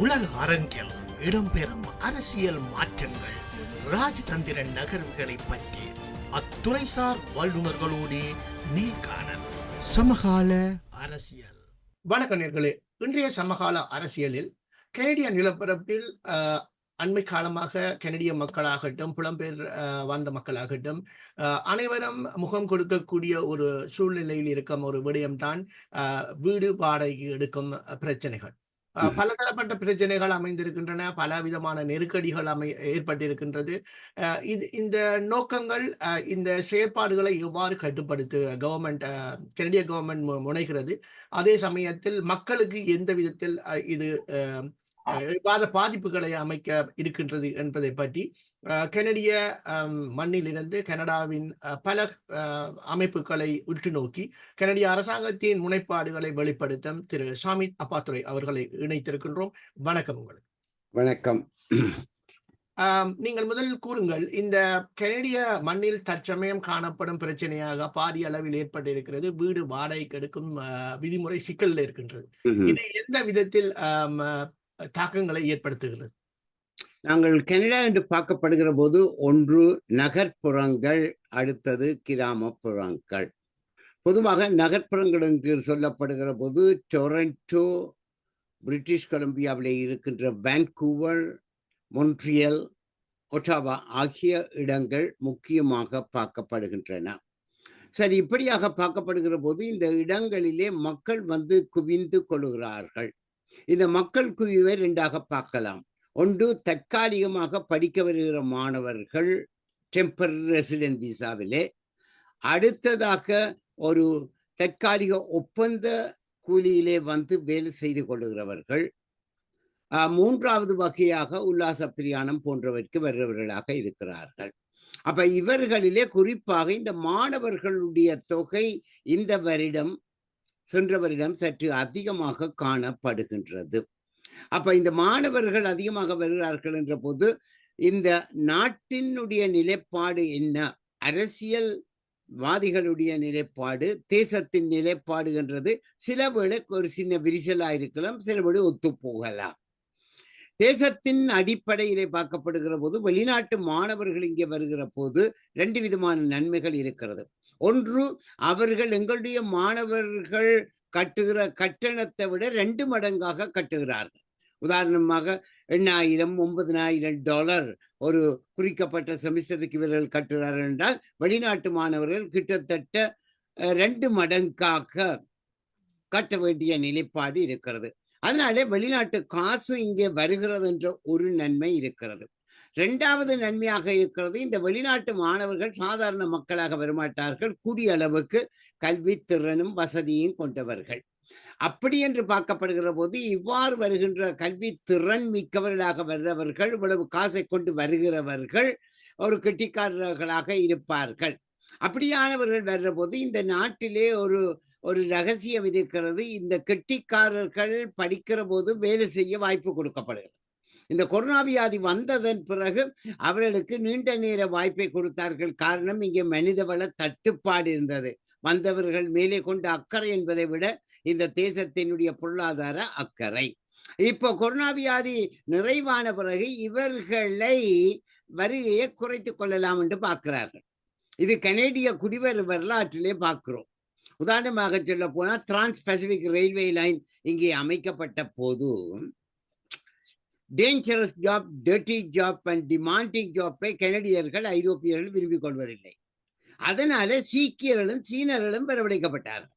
உலக அரங்கில் இடம்பெறும் அரசியல் மாற்றங்கள் ராஜதந்திர நகர்வுகளை பற்றி அத்துறைசார் வல்லுநர்களோடு நேர்காணல் சமகால அரசியல். வணக்க நேர்களே இன்றைய சமகால அரசியலில் கனடிய நிலப்பரப்பில் அண்மை காலமாக கனடிய மக்களாகட்டும் புலம்பெயர் அஹ், வாழ்ந்த மக்களாகட்டும் அஹ், அனைவரும் முகம் கொடுக்கக்கூடிய ஒரு சூழ்நிலையில் இருக்கும் ஒரு விடயம்தான் வீடு வாடகை எடுக்கும் பிரச்சனைகள். பலதரப்பட்ட பிரச்சனைகள் அமைந்திருக்கின்றன பல விதமான நெருக்கடிகள் அமை ஏற்பட்டிருக்கின்றது. அஹ், இது இந்த நோக்கங்கள் அஹ், இந்த செயற்பாடுகளை எவ்வாறு கட்டுப்படுத்த கவர்மெண்ட் கனடிய கவர்மெண்ட் முனைகிறது. அதே சமயத்தில் மக்களுக்கு எந்த விதத்தில் அஹ், இது அஹ், எவ்வாறு பாதிப்புகளை அமைக்க இருக்கின்றது என்பதை பற்றி கனடிய மண்ணிலிருந்து கனடாவின் பல அமைப்புகளை உற்று நோக்கி கனடிய அரசாங்கத்தின் முனைப்பாடுகளை வெளிப்படுத்தும் திரு ஷாமித் அப்பாத்துரை அவர்களை இணைத்திருக்கின்றோம். வணக்கம் உங்களுக்கு. வணக்கம். நீங்கள் முதலில் கூறுங்கள் இந்த கனடிய மண்ணில் தற்சமயம் காணப்படும் பிரச்சனையாக பாரிய அளவில் ஏற்பட்டிருக்கிறது. வீடு வாடகைக்கு எடுக்கும் அஹ், விதிமுறை சிக்கல்ல இருக்கின்றது. இது எந்த விதத்தில் தாக்கங்களை ஏற்படுத்துகிறது. நாங்கள் கனடா என்று பார்க்கப்படுகிற போது ஒன்று நகர்ப்புறங்கள் அடுத்தது கிராமப்புறங்கள். பொதுவாக நகர்ப்புறங்கள் என்று சொல்லப்படுகிற போது டொரண்டோ பிரிட்டிஷ் கொலம்பியாவில் இருக்கின்ற வான்கூவர் மொன்ட்ரியல் ஒட்டாவா ஆகிய இடங்கள் முக்கியமாக பார்க்கப்படுகின்றன. சரி இப்படியாக பார்க்கப்படுகிற போது இந்த இடங்களிலே மக்கள் வந்து குவிந்து கொள்கிறார்கள் இந்த மக்கள் குவிவை ரெண்டாக பார்க்கலாம். ஒன்று தற்காலிகமாக படிக்க வருகிற மாணவர்கள் டெம்பரரி ரெசிடென்ட் விசாவிலே அடுத்ததாக ஒரு தற்காலிக ஒப்பந்த கூலியிலே வந்து வேலை செய்து கொள்ளுகிறவர்கள். ஆஹ், மூன்றாவது வகையாக உல்லாச பிரியாணம் போன்றவருக்கு வருபவர்களாக இருக்கிறார்கள். அப்ப இவர்களிலே குறிப்பாக இந்த மாணவர்களுடைய தொகை இந்த வருடம் சென்றவரிடம் சற்று அதிகமாக காணப்படுகின்றது. அப்ப இந்த மாணவர்கள் அதிகமாக வருகிறார்கள் என்ற போது இந்த நாட்டினுடைய நிலைப்பாடு என்ன? அரசியல் வாதிகளுடைய நிலைப்பாடு தேசத்தின் நிலைப்பாடுன்றது சில வேளை ஒரு சின்ன விரிசலா இருக்கலாம் சில வேளை ஒத்து போகலாம் தேசத்தின் அடிப்படையிலே பார்க்கப்படுகிற போது வெளிநாட்டு மாணவர்கள் இங்கே வருகிற போது ரெண்டு விதமான நன்மைகள் இருக்கிறது. ஒன்று அவர்கள் எங்களுடைய மாணவர்கள் கட்டுகிற கட்டணத்தை விட ரெண்டு மடங்காக கட்டுகிறார்கள். உதாரணமாக எண்ணாயிரம் ஒன்பதினாயிரம் டாலர் ஒரு குறிக்கப்பட்ட செமிஸ்டருக்கு இவர்கள் கட்டுகிறார்கள் என்றால் வெளிநாட்டு மாணவர்கள் கிட்டத்தட்ட ரெண்டு மடங்காக கட்ட வேண்டிய நிலைப்பாடு இருக்கிறது. அதனாலே வெளிநாட்டு காசு இங்கே வருகிறது என்ற ஒரு நன்மை இருக்கிறது. ரெண்டாவது நன்மையாக இருக்கிறது இந்த வெளிநாட்டு மாணவர்கள் சாதாரண மக்களாக வரமாட்டார்கள். கூடிய அளவுக்கு கல்வி திறனும் வசதியும் கொண்டவர்கள். அப்படி என்று பார்க்கப்படுகிற போது இவ்வாறு வருகின்ற கல்வி திறன் மிக்கவர்களாக வர்றவர்கள் இவ்வளவு காசை கொண்டு வருகிறவர்கள் ஒரு கெட்டிக்காரர்களாக இருப்பார்கள். அப்படியானவர்கள் வர்ற போது இந்த நாட்டிலே ஒரு ஒரு ரகசியம் இருக்கிறது. இந்த கெட்டிக்காரர்கள் படிக்கிற போது வேலை செய்ய வாய்ப்பு கொடுக்கப்படுகிறது. இந்த கொரோனா வியாதி வந்ததன் பிறகு அவர்களுக்கு நீண்ட நேர வாய்ப்பை கொடுத்தார்கள். காரணம் இங்கே மனிதவள தட்டுப்பாடு இருந்தது. வந்தவர்கள் மேலே கொண்ட அக்கறை என்பதை விட இந்த தேசத்தினுடைய பொருளாதார அக்கறை. இப்போ கொரோனா வியாதி நிறைவான பிறகு இவர்களை வருகையை குறைத்து கொள்ளலாம் என்று பார்க்கிறார்கள். இது கனேடிய குடிவர் வரலாற்றிலே பார்க்கிறோம். உதாரணமாக சொல்ல போனால் டிரான்ஸ் பசிபிக் ரயில்வே லைன் இங்கே அமைக்கப்பட்ட போது dangerous job dirty job and demanding ஜாப்பை கனடியர்கள் ஐரோப்பியர்கள் விரும்பிக் கொள்வதில்லை. அதனால சீக்கியர்களும் சீனர்களும் வரவழைக்கப்பட்டார்கள்.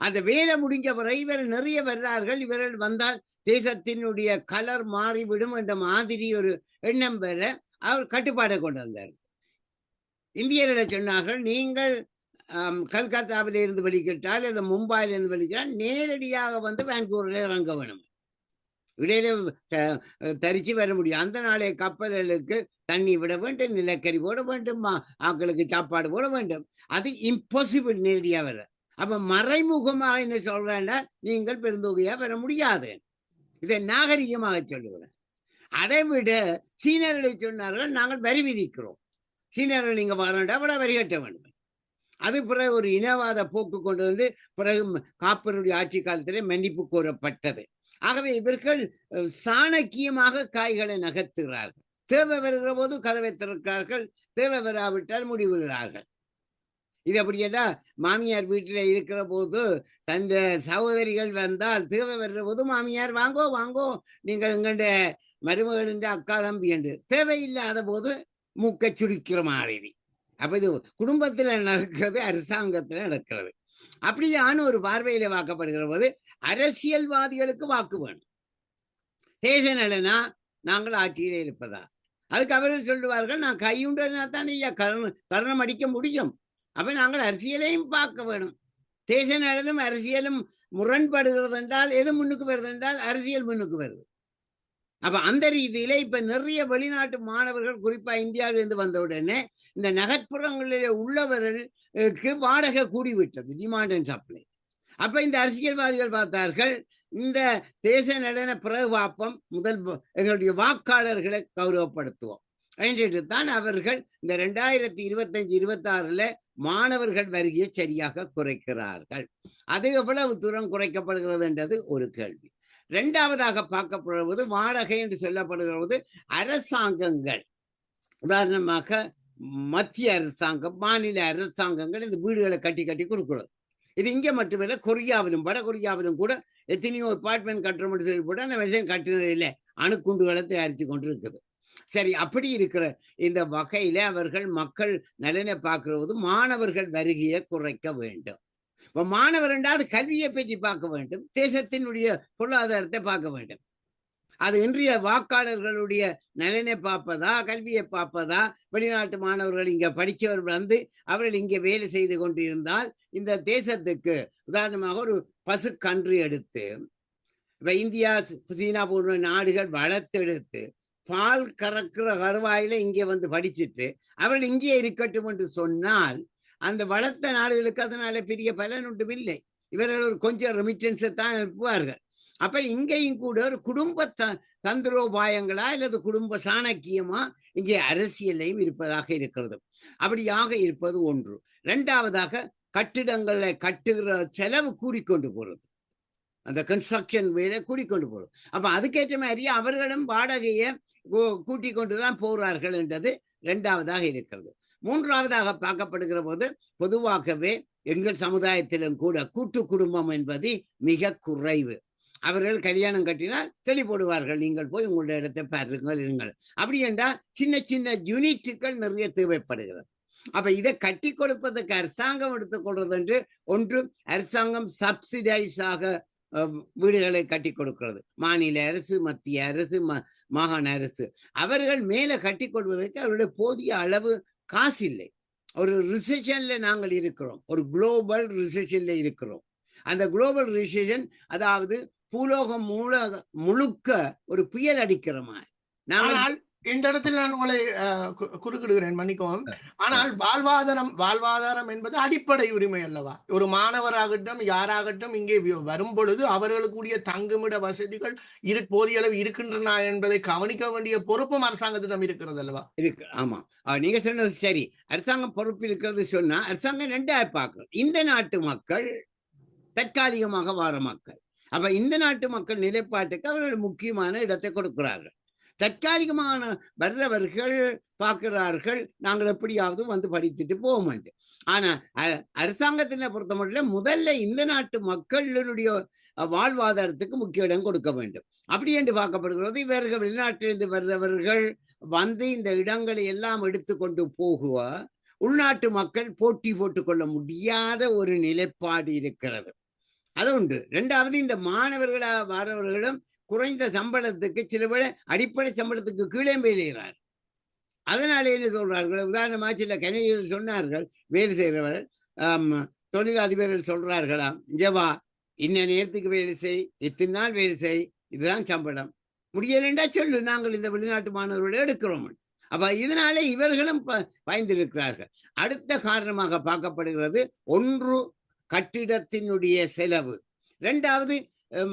அந்த வேலை முடிஞ்சவரை இவர் நிறைய வர்றார்கள். இவர்கள் வந்தால் தேசத்தினுடைய கலர் மாறிவிடும் என்ற மாதிரி ஒரு எண்ணம் பெற அவர் கட்டுப்பாடை கொண்டு வந்தார் இந்தியர்களை சொன்னார்கள் நீங்கள் கல்கத்தாவில இருந்து வெளிக்கிட்டால் இல்லை மும்பாயில இருந்து வெளிக்கிட்டால் நேரடியாக வந்து வான்கூவரில் இறங்க வேணும். இடையில தரிச்சு வர முடியும். அந்த நாளைய கப்பல்களுக்கு தண்ணி விட வேண்டும் நிலக்கரி போட வேண்டும் ஆக்களுக்கு ஆட்களுக்கு சாப்பாடு போட வேண்டும். அது இம்பாசிபிள் நேரடியா வர. அப்ப மறைமுகமாக என்ன சொல்றேன்னா நீங்கள் பெருந்தொகையா வர முடியாது. இதை நாகரிகமாக சொல்லுகிறேன். அதை விட சீனர்களை சொன்னார்கள் நாங்கள் வரி விதிக்கிறோம். சீனர்கள் நீங்க வரண்டா விட வரி கட்ட வேண்டும். அது பிறகு ஒரு இனவாத போக்கு கொண்டு வந்து பிறகு காப்பருடைய ஆட்சி காலத்திலே மன்னிப்பு கோரப்பட்டது. ஆகவே இவர்கள் சாணக்கியமாக காய்களை நகர்த்துகிறார்கள். தேவை வருகிற போது கதவை திறக்கிறார்கள். தேவை வராவிட்டால் முடிவுகிறார்கள் இது அப்படியேடா மாமியார் வீட்டில் இருக்கிற போது தந்த சகோதரிகள் வந்தால் தேவை வருகிற போது மாமியார் வாங்கோ வாங்கோ நீங்கள் எங்களுடைய மருமகளின் அக்கா தம்பி என்று. தேவையில்லாத போது மூக்கை சுடிக்கிற மாதிரி. அப்ப இது குடும்பத்துல நடக்கிறது அரசாங்கத்துல நடக்கிறது. அப்படியான ஒரு பார்வையில வாக்கப்படுகிற போது அரசியல்வாதிகளுக்கு வாக்கு வேணும். தேச நலனா நாங்கள் ஆட்சியிலே இருப்பதா? அதுக்கு அவர்கள் சொல்லுவார்கள் நான் கையுண்டதுனா தான் ஐயா கரணம் கரணம் அடிக்க முடியும். அப்ப நாங்கள் அரசியலையும் பார்க்க வேணும். தேச நலனும் அரசியலும் முரண்படுகிறது என்றால் எது முன்னுக்கு வருது என்றால் அரசியல் முன்னுக்கு வருது. அப்ப அந்த ரீதியில இப்ப நிறைய வெளிநாட்டு மாணவர்கள் குறிப்பா இந்தியாவிலிருந்து வந்த உடனே இந்த நகர்ப்புறங்களில உள்ளவர்களுக்கு வாடகை கூடிவிட்டது டிமாண்ட் அண்ட் சப்ளை அப்ப இந்த அரசியல்வாதிகள் பார்த்தார்கள் இந்த தேச நடன பிரபாப்பம் முதல் எங்களுடைய வாக்காளர்களை கௌரவப்படுத்துவோம். என்று தான் அவர்கள் இந்த ரெண்டாயிரத்தி இருபத்தஞ்சு இருபத்தாறுல மாணவர்கள் வருகையை சரியாக குறைக்கிறார்கள். அது எவ்வளவு தூரம் குறைக்கப்படுகிறது என்றது ஒரு கேள்வி. இரண்டாவதாக பார்க்கப்படுவது வாடகை என்று சொல்லப்படுகிறது அரசாங்கங்கள். உதாரணமாக மத்திய அரசாங்கம் மாநில அரசாங்கங்கள் இந்த வீடுகளை கட்டி கட்டி கொடுக்கிறது. இது இங்கே மட்டுமில்லை கொரியாவிலும் வட கொரியாவிலும் கூட எத்தனையோ அபார்ட்மெண்ட் கட்டுறோம்னு சொல்லி போட்டு அந்த விஷயம் கட்டுறது இல்லை அணுக்குண்டுகளை தயாரித்து கொண்டு இருக்குது சரி அப்படி இருக்கிற இந்த வகையில அவர்கள் மக்கள் நலனை பார்க்கிறது மாணவர்கள் வருகையை குறைக்க வேண்டும். மாணவர் என்றால் கல்வியை பற்றி பார்க்க வேண்டும். தேசத்தினுடைய பொருளாதாரத்தை பார்க்க வேண்டும். அது இன்றைய வாக்காளர்களுடைய நலனை பார்ப்பதா கல்வியை பார்ப்பதா? வெளிநாட்டு மாணவர்கள் இங்க படித்தவர் வந்து அவர்கள் இங்கே வேலை செய்து கொண்டிருந்தால் இந்த தேசத்துக்கு உதாரணமாக ஒரு பசு கன்று எடுத்து இப்போ இந்தியா சீனா போன்ற நாடுகள் வளர்த்தெடுத்து பால் கறக்கிற கருவாயில இங்கே வந்து படிச்சுட்டு அவர்கள் இங்கே இருக்கட்டும் என்று சொன்னால் அந்த வளர்த்த நாடுகளுக்கு அதனால பெரிய பலன் ஒன்றும் இல்லை. இவர்கள் ஒரு கொஞ்சம் ரெமிட்டன்ஸை தான் அனுப்புவார்கள். அப்ப இங்கேயும் கூட ஒரு குடும்ப த தந்திரோபாயங்களா அல்லது குடும்ப சாணக்கியமா இங்கே அரசியலையும் இருப்பதாக இருக்கிறது. அப்படியாக இருப்பது ஒன்று. ரெண்டாவதாக கட்டிடங்களை கட்டுகிற செலவு கூடிக்கொண்டு போறது. அந்த கன்ஸ்ட்ரக்ஷன் வேலை கூடிக்கொண்டு போறது. அப்ப அதுக்கேற்ற மாதிரி அவர்களும் வாடகையை கூட்டிக் கொண்டுதான் போகிறார்கள் என்றது ரெண்டாவதாக இருக்கிறது. மூன்றாவதாக பார்க்கப்படுகிற போது பொதுவாகவே எங்கள் சமுதாயத்திலும் கூட கூட்டு குடும்பம் என்பது மிக குறைவு. அவர்கள் கல்யாணம் கட்டினால் தெளி போடுவார்கள் நீங்கள் போய் உங்களுடைய இடத்தை பாருங்கள் இருங்கள். அப்படி என்றால் சின்ன சின்ன யூனிட்டுகள் நிறைய தேவைப்படுகிறது. அப்ப இதை கட்டி கொடுப்பதற்கு அரசாங்கம் எடுத்துக்கொள்றது என்று ஒன்று அரசாங்கம் சப்சிடைஸாக வீடுகளை கட்டி கொடுக்கிறது. மாநில அரசு மத்திய அரசு மாகாண அரசு. அவர்கள் மேல கட்டி கொடுவதற்கு அவருடைய போதிய அளவு காசு இல்லை ஒரு ரிசெஷன்ல நாங்கள் இருக்கிறோம். ஒரு குளோபல் ரிசெஷன்ல இருக்கிறோம். அந்த குளோபல் ரிசெஷன் அதாவது பூலோகம் மூல முழுக்க ஒரு புயல் அடிக்கிற மாதிரி. இந்த இடத்தில் நான் உங்களை குறுக்கிடுகிறேன் மன்னிக்கவும். ஆனால் வாழ்வாதாரம் வாழ்வாதாரம் என்பது அடிப்படை உரிமை அல்லவா? ஒரு மாணவராகட்டும் யாராகட்டும் இங்கே வரும் பொழுது அவர்களுக்குரிய தங்குமிட வசதிகள் இரு போதிய அளவு இருக்கின்றன என்பதை கவனிக்க வேண்டிய பொறுப்பும் அரசாங்கத்திடம் இருக்கிறது அல்லவா? இருக்கு ஆமா. நீங்க சொன்னது சரி. அரசாங்கம் பொறுப்பு இருக்கிறது சொன்னா அரசாங்கம் ரெண்டாவது பார்க்கணும் இந்த நாட்டு மக்கள் தற்காலிகமாக வார மக்கள். அப்ப இந்த நாட்டு மக்கள் நிலைப்பாட்டுக்கு அவர்கள் முக்கியமான இடத்தை கொடுக்கிறார்கள். தற்காலிகமான வர்றவர்கள் பார்க்கிறார்கள் நாங்கள் எப்படியாவது வந்து படித்துட்டு போவோம் ஆனா அரசாங்கத்தினை பொறுத்த மட்டும் முதல்ல இந்த நாட்டு மக்களுடைய வாழ்வாதாரத்துக்கு முக்கிய இடம் கொடுக்க வேண்டும். அப்படி என்று பார்க்கப்படுகிறது இவர்கள் வெளிநாட்டிலிருந்து வர்றவர்கள் வந்து இந்த இடங்களை எல்லாம் எடுத்து கொண்டு போகுவ உள்நாட்டு மக்கள் போட்டி போட்டுக்கொள்ள முடியாத ஒரு நிலைப்பாடு இருக்கிறது. அது உண்டு ரெண்டாவது இந்த மாணவர்களாக வரவர்களும் குறைந்த சம்பளத்துக்கு சில வேளை அடிப்படை சம்பளத்துக்கு கீழே வேலைகிறார் அதனால என்ன சொல்றார்கள்? உதாரணமா சில கணினிகள் சொன்னார்கள் வேலை செய்கிறவர்கள் தொழிலதிபர்கள் சொல்றார்களாம் ஜவா இன்ன நேரத்துக்கு வேலை செய் இத்தனை நாள் வேலை செய் இதுதான் சம்பளம். முடியலண்டா சொல்லு நாங்கள் இந்த வெளிநாட்டு மாணவர்களை எடுக்கிறோம். அப்ப இதனால இவர்களும் பயந்திருக்கிறார்கள். அடுத்த காரணமாக பார்க்கப்படுகிறது ஒன்று கட்டிடத்தினுடைய செலவு. ரெண்டாவது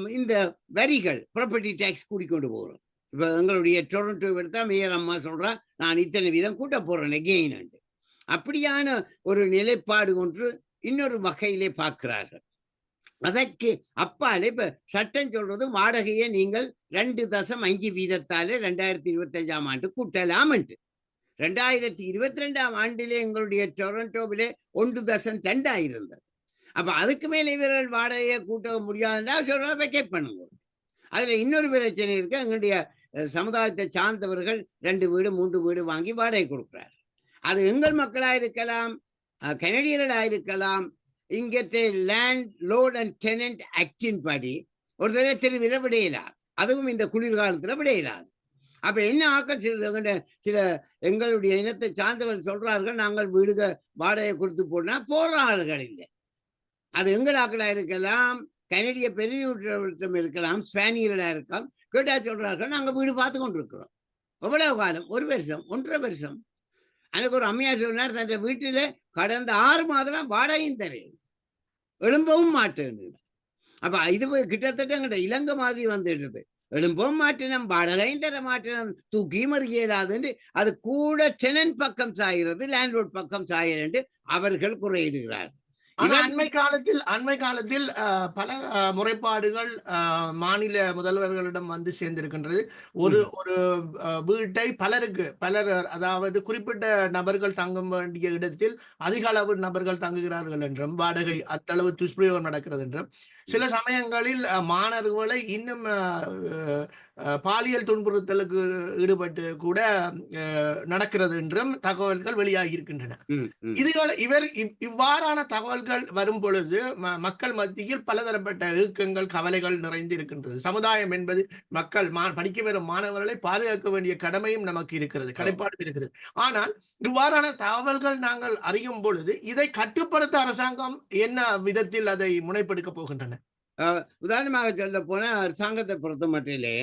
இந்த வரிகள் ப்ராப்பர்ட்டி டேக்ஸ் கூடிக்கொண்டு போகிறோம் இப்போ எங்களுடைய டொரண்டோ எடுத்தால் மேயர் அம்மா சொல்றா நான் இத்தனை வீதம் கூட்ட போகிறேன் எகெயின் அப்படியான ஒரு நிலைப்பாடு ஒன்று இன்னொரு வகையிலே பார்க்கிறார்கள். அதற்கு அப்பாலே இப்ப சட்டம் சொல்றது வாடகையை நீங்கள் ரெண்டு தசம் அஞ்சு வீதத்தாலே ரெண்டாயிரத்தி இருபத்தஞ்சாம் ஆண்டு கூட்டலாம் ரெண்டாயிரத்தி இருபத்தி ரெண்டாம் ஆண்டிலே எங்களுடைய டொரண்டோவிலே ஒன்று தசம் ரெண்டாயிருந்தது. அப்ப அதுக்கு மேல இவர்கள் வாடகையை கூட்ட முடியாதுன்னா சொல்ற வெக்கேட் பண்ணுங்க. அதுல இன்னொரு பிரச்சனை இருக்கு. எங்களுடைய சமுதாயத்தை சார்ந்தவர்கள் ரெண்டு வீடு மூன்று வீடு வாங்கி வாடகை கொடுக்குறாரு. அது எங்கள் மக்களா இருக்கலாம் அஹ், கனடியர்களா இருக்கலாம். இங்கே லேண்ட் லோட் அண்ட் டெனன்ட் ஆக்டின் படி ஒரு தடவை தெருவில் விடையிலாது. அதுவும் இந்த குளிர்காலத்துல விடையிலாது. அப்ப என்ன ஆக்கல் சில சில எங்களுடைய இனத்தை சார்ந்தவர் சொல்றார்கள் நாங்கள் வீடுக வாடகை கொடுத்து போனா போடுறார்கள் இல்லை. அது எங்களாக்களா இருக்கலாம் கனடிய பெரியவர்த்தம் இருக்கலாம் ஸ்பானியர்களா இருக்கலாம் கேட்டா சொல்றார்கள் நாங்க வீடு பார்த்து கொண்டிருக்கிறோம். எவ்வளவு காலம்? ஒரு வருஷம் ஒன்றரை வருஷம். எனக்கு ஒரு அம்மையார் சொன்னார் தன் வீட்டில கடந்த ஆறு மாதம் வாடகையும் தரையும் எழும்பவும் மாட்டேன்னு அப்ப இது கிட்டத்தட்ட எங்கிட்ட இலங்கை மாதிரி வந்துடுது. எழும்பவும் மாட்டினம் வாடகையும் தர மாட்டினம் தூக்கியும் இயலாதுன்னு அது கூட டெனன் பக்கம் சாகிறது லேண்ட்லோட் பக்கம் சாயிரண்டு அவர்கள் குறையிடுகிறார் அண்மை காலத்தில் அண்மை காலத்தில் பல முறைப்பாடுகள் மாநில முதல்வர்களிடம் வந்து சேர்ந்திருக்கின்றது. ஒரு ஒரு வீட்டை பலருக்கு பலர் அதாவது குறிப்பிட்ட நபர்கள் தங்கும் வேண்டிய இடத்தில் அதிக அளவு நபர்கள் தங்குகிறார்கள் என்றும் வாடகை அத்தளவு துஷ்பிரயோகம் நடக்கிறது என்றும். சில சமயங்களில் மாணவர்களை இன்னும் பாலியல் துன்புறுத்தலுக்கு ஈடுபட்டு கூட நடக்கிறது என்றும் தகவல்கள் வெளியாகி இருக்கின்றன. இதுகள் இவர் இவ்- இவ்வாறான தகவல்கள் வரும் பொழுது மக்கள் மத்தியில் பலதரப்பட்ட இயக்கங்கள் கவலைகள் நிறைந்து இருக்கின்றது சமுதாயம் என்பது மக்கள் மா- படிக்க வரும் மாணவர்களை பாதுகாக்க வேண்டிய கடமையும் நமக்கு இருக்கிறது கடைப்பாடும் இருக்கிறது. ஆனால் இவ்வாறான தகவல்கள் நாங்கள் அறியும் பொழுது இதை கட்டுப்படுத்த அரசாங்கம் என்ன விதத்தில் அதை முனைப்பெடுக்க போகின்றன? உதாரணமாக சொல்ல போனா அரசாங்கத்தை பொறுத்த மட்டிலே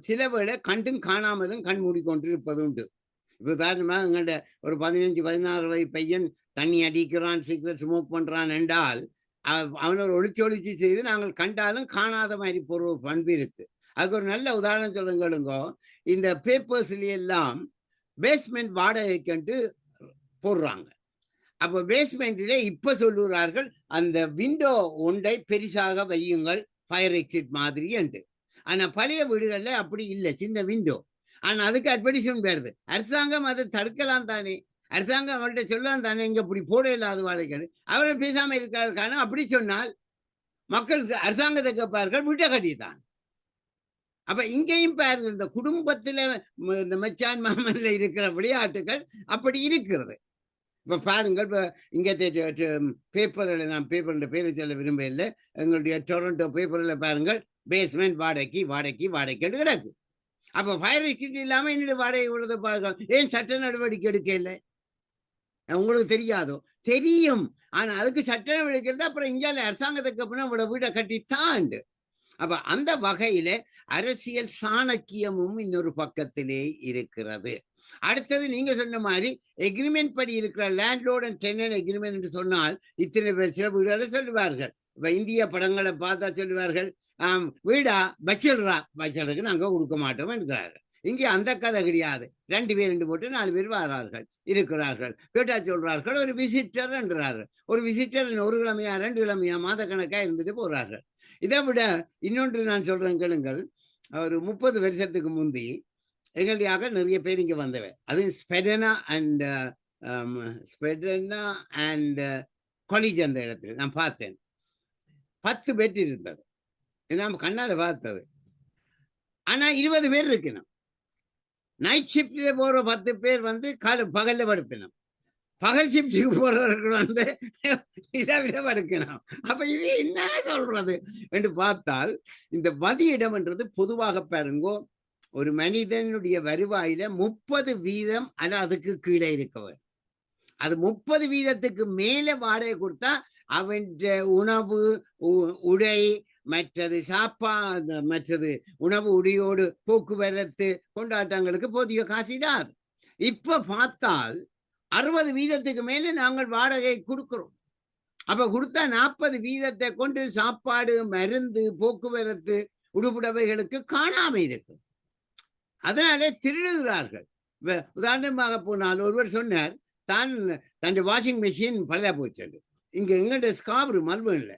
சில வேளை கண்டும் காணாமலும் கண் மூடிக்கொண்டிருப்பது உண்டு. இப்போ உதாரணமாக எங்கள்கிட்ட ஒரு பதினஞ்சு பதினாறு வயது பையன் தண்ணி அடிக்கிறான் சீக்கிரம் ஸ்மோக் பண்றான் என்றால் அவ- அவனை ஒரு ஒளிச்சு செய்து நாங்கள் கண்டாலும் காணாத மாதிரி போற ஒரு பண்பு இருக்கு. அதுக்கு ஒரு நல்ல உதாரணம் சொல்லுங்களுங்கோ இந்த பேப்பர்ஸ்ல எல்லாம் பேஸ்மெண்ட் வாடகைக்கு போடுறாங்க. அப்போ பேஸ்மெண்ட்டிலே இப்போ சொல்லுகிறார்கள் அந்த விண்டோ ஒன்றை பெரிசாக வையுங்கள் ஃபயர் எக்ஸிட் மாதிரி என்று. ஆனா பழைய வீடுகள்ல அப்படி இல்லை. சின்ன விண்டோ. ஆனா அதுக்கு அட்வர்டைஸ்மெண்ட் வருது அரசாங்கம் அதை தடுக்கலாம் தானே. அரசாங்கம் அவர்கிட்ட சொல்லலாம் தானே. இங்க இப்படி போட இல்லாத வாழ்க்கை அவரை பேசாம இருக்காரு காரணம் அப்படி சொன்னால் மக்கள் அரசாங்கத்தை கேட்பார்கள் வீட்டை கட்டித்தான். அப்ப இங்கேயும் பாருங்க இந்த குடும்பத்துல இந்த மச்சான் மாமன்ல இருக்கிற விளையாட்டுகள் அப்படி இருக்கிறது. இப்ப பாருங்கள் இப்ப இங்க பேப்பரில் நான் பேப்பரில் பேரை சொல்ல விரும்பவில்லை. எங்களுடைய டொரண்டோ பேப்பரில் பாருங்கள் பேஸ்மெண்ட் வாடகைக்கு வாடகைக்கு வாடகைக்கு கிடக்கு. அப்போ ஃபயர் எக்ஸிட் இல்லாம என்னோட வாடகை விடுறத பாருங்க ஏன் சட்ட நடவடிக்கை எடுக்க இல்லை? உங்களுக்கு தெரியாதோ? தெரியும். ஆனா அதுக்கு சட்ட நடவடிக்கை எடுத்தால் அப்புறம் இந்தியால அரசாங்கத்துக்கு அப்புறம் இவ்வளவு வீடை கட்டித்தாண்டு அப்ப அந்த வகையில அரசியல் சாணக்கியமும் இன்னொரு பக்கத்திலே இருக்கிறது. அடுத்தது நீங்க சொன்ன மாதிரி எக்ரிமெண்ட் படி இருக்கிற லேண்ட்லோட் அண்ட் டெனன் எக்ரிமெண்ட் என்று சொன்னால் இத்தனை பேர் சில வீடுகளை சொல்லுவார்கள். இப்ப இந்திய படங்களை பார்த்தா சொல்லுவார்கள் வீடா பச்சல்ரா பச்சலுக்கு நாங்க கொடுக்க மாட்டோம் என்கிறார்கள். இங்கே அந்த கதை கிடையாது. ரெண்டு பேர் ரெண்டு போட்டு நாலு பேர் வரார்கள் இருக்கிறார்கள். கேட்டா சொல்றார்கள் ஒரு விசிட்டர் என்றார்கள். ஒரு விசிட்டர் ஒரு கிழமையா ரெண்டு கிழமையா மாத கணக்கா இருந்துட்டு போறார்கள். இதை விட இன்னொன்று நான் சொல்றேன் கேளுங்கள். ஒரு முப்பது வருஷத்துக்கு முந்தி எங்களுடையாக நிறைய பேர் இங்கே வந்தவன் அது Spadina and Spadina and college அந்த இடத்துல நான் பார்த்தேன். பத்து பேர் இருந்தது. நாம் கண்ணால பார்த்தது. ஆனா இருபது பேர் இருக்கணும். நைட் ஷிஃப்டில் போகிற பத்து பேர் வந்து கால பகலில் படுப்பினோம். பகல் ஷிஃப்ட்டுக்கு போகிறவர்கள் வந்து இரவில படுக்கணும். அப்ப இது என்ன சொல்றது? என்று பார்த்தால் இந்த மதியிடம்ன்றது பொதுவாக பாருங்கோ ஒரு மனிதனுடைய வருவாயில முப்பது வீதம் அல்ல அதுக்கு கீழே இருக்கவர். அது முப்பது வீதத்துக்கு மேல வாடகை கொடுத்தா அவன் உணவு உ- உடை மற்றது சாப்பா மற்றது உணவு உடையோடு போக்குவரத்து கொண்டாட்டங்களுக்கு போதிய காசு இதாது. இப்ப பார்த்தால் அறுபது வீதத்துக்கு மேல நாங்கள் வாடகை கொடுக்கிறோம். அப்ப கொடுத்தா நாற்பது வீதத்தை கொண்டு சாப்பாடு மருந்து போக்குவரத்து உடுப்புடவைகளுக்கு காணாம இருக்கு அதனாலே திருடுகிறார்கள். உதாரணமாக போனால் ஒருவர் சொன்னார் தான் தன் வாஷிங் மிஷின் பழுதா போச்சது இங்க எங்கிட்ட ஸ்காபர் மல்பன்ல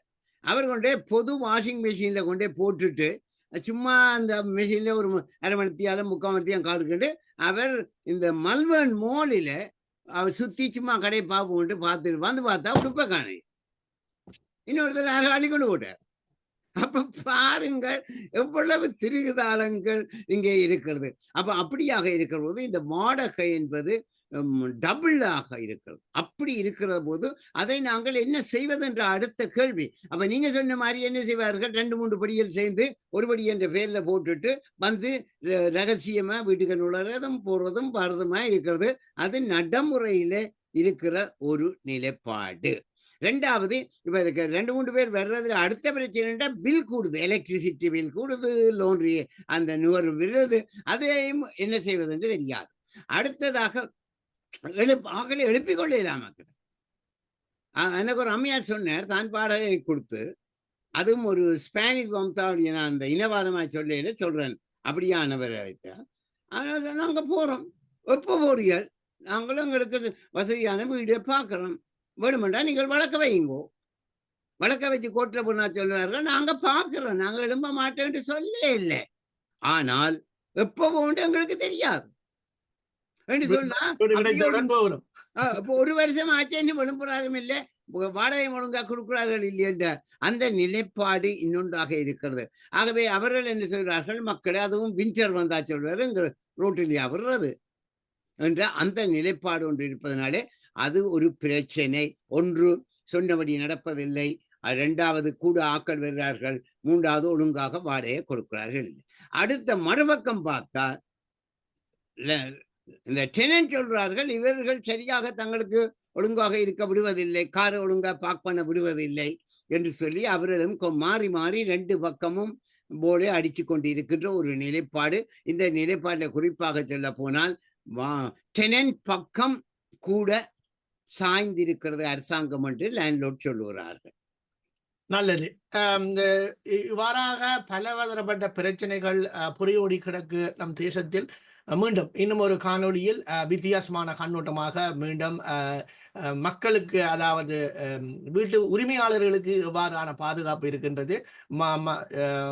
அவர் கொண்டே பொது வாஷிங் மிஷினில் கொண்டே போட்டுட்டு சும்மா அந்த மிஷினில் ஒரு அரை மணித்தியாலும் முக்கால் மணித்தியம் காட்டுக்கிட்டு அவர் இந்த மல்வன் மோலில் அவர் சுற்றி சும்மா கடையை பார்ப்போம்ட்டு பார்த்துட்டு வந்து பார்த்தா உடுப்பை காணி இன்னொருத்தர் யாரும் அள்ளி கொண்டு போட்டார். அப்ப பாருங்கள் எவ்வளவு திருகுதாளங்கள் இங்கே இருக்கிறது. அப்ப அப்படியாக இருக்கிற போது இந்த மாடகை என்பது டபுளாக இருக்கிறது. அப்படி இருக்கிற போது அதை நாங்கள் என்ன செய்வது என்ற அடுத்த கேள்வி. அப்ப நீங்க சொன்ன மாதிரி என்ன செய்வார்கள்? ரெண்டு மூன்று படிகள் சேர்ந்து ஒரு படி என்ற பேர்ல போட்டுட்டு வந்து ரகசியமா வீட்டுக்கு நுழைறதும் போறதும் வரதுமா இருக்கிறது. அது நடைமுறையில இருக்கிற ஒரு நிலைப்பாடு. ரெண்டாவது இப்ப இருக்க ரெண்டு மூணு பேர் வர்றதுல அடுத்த பிரச்சனைன்னா பில் கூடுது. எலக்ட்ரிசிட்டி பில் கூடுது லோன்ரி அந்த நுகர்வு. விடுறது அதையும் என்ன செய்வது என்று தெரியாது. அடுத்ததாக எழுப் ஆக்களை எழுப்பிக் கொள்ள இல்லாம எனக்கு ஒரு அம்மையார் சொன்னார் தான் பாடகை கொடுத்து அதுவும் ஒரு ஸ்பானிஷ் வம்சாவளிய நான் அந்த இனவாதமா சொல்லையில சொல்றேன். அப்படியானவர் ஆனால் நாங்க போறோம். எப்போ போறீர்கள்? நாங்களும் எங்களுக்கு வசதியான வீடு பார்க்குறோம் வேணுமெண்டா நீங்கள் வழக்க வைங்கோ வழக்க வச்சு கோட்டில் பொண்ணா சொல்லுவார்கள் நாங்க பார்க்குறோம். நாங்க எழும்ப மாட்டோம்னு சொல்லே இல்லை. ஆனால் எப்போ போகணும் எங்களுக்கு தெரியாது. என்று சொன்னா ஒரு வருஷம் ஆச்சு இன்னும் விளம்புறாரும் இல்லை. வாடகை ஒழுங்கா கொடுக்கிறார்கள் இல்லை என்ற அந்த நிலைப்பாடு இன்னொன்றாக இருக்கிறது. ஆகவே அவர்கள் என்ன சொல்கிறார்கள்? மக்களை அதுவும் வின்டர் வந்தா சொல்வாரு இங்க ரோட்டிலேயே வர்றது என்ற அந்த நிலைப்பாடு ஒன்று இருப்பதனாலே அது ஒரு பிரச்சனை. ஒன்று சொன்னபடி நடப்பதில்லை. அஹ் இரண்டாவது கூட ஆக்கள் வருகிறார்கள். மூன்றாவது ஒழுங்காக வாடகை கொடுக்கிறார்கள் இல்லை. அடுத்த மறுபக்கம் பார்த்தா இந்த டெனன் சொல்றார்கள் இவர்கள் சரியாக தங்களுக்கு ஒழுங்காக இருக்க விடுவதில்லை காரை ஒழுங்காக பார்க் பண்ண விடுவதில்லை என்று சொல்லி அவர்களும் மாறி மாறி ரெண்டு பக்கமும் போலே அடிச்சு கொண்டு இருக்கின்ற ஒரு நிலைப்பாடு. இந்த நிலைப்பாட்டில் குறிப்பாக சொல்ல போனால் டெனன் பக்கம் கூட சாய்ந்திருக்கிறது அரசாங்கம் என்று லேண்ட்லோட் சொல்லுகிறார்கள். நல்லது. இவ்வாறாக பலதரப்பட்ட பிரச்சனைகள் அஹ், புரியோடி கிடக்கு நம் தேசத்தில். மீண்டும் இன்னும் ஒரு காணொளியில் அஹ், வித்தியாசமான கண்ணோட்டமாக மீண்டும் அஹ், அஹ், மக்களுக்கு அதாவது அஹ், வீட்டு உரிமையாளர்களுக்கு எவ்வாறான பாதுகாப்பு இருக்கின்றது. ம-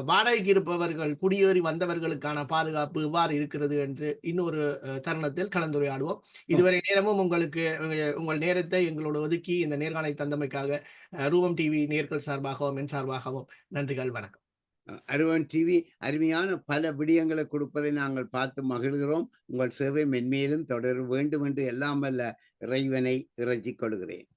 வாடகைக்கு இருப்பவர்கள் குடியேறி வந்தவர்களுக்கான பாதுகாப்பு எவ்வாறு இருக்கிறது என்று இன்னொரு தருணத்தில் கலந்துரையாடுவோம். இதுவரை நேரமும் உங்களுக்கு உங்கள் நேரத்தை எங்களோடு ஒதுக்கி இந்த நேர்காணலை தந்தமைக்காக ரூபம் டிவி நேர்கள் சார்பாகவும் என் சார்பாகவும் நன்றிகள் வணக்கம். அருவன் டிவி அருமையான பல விடயங்களை கொடுப்பதை நாங்கள் பார்த்து மகிழ்கிறோம். உங்கள் சேவை மென்மேலும் தொடர வேண்டும் என்று எல்லாம் வல்ல இறைவனை இறைச்சிக் கொள்கிறேன்.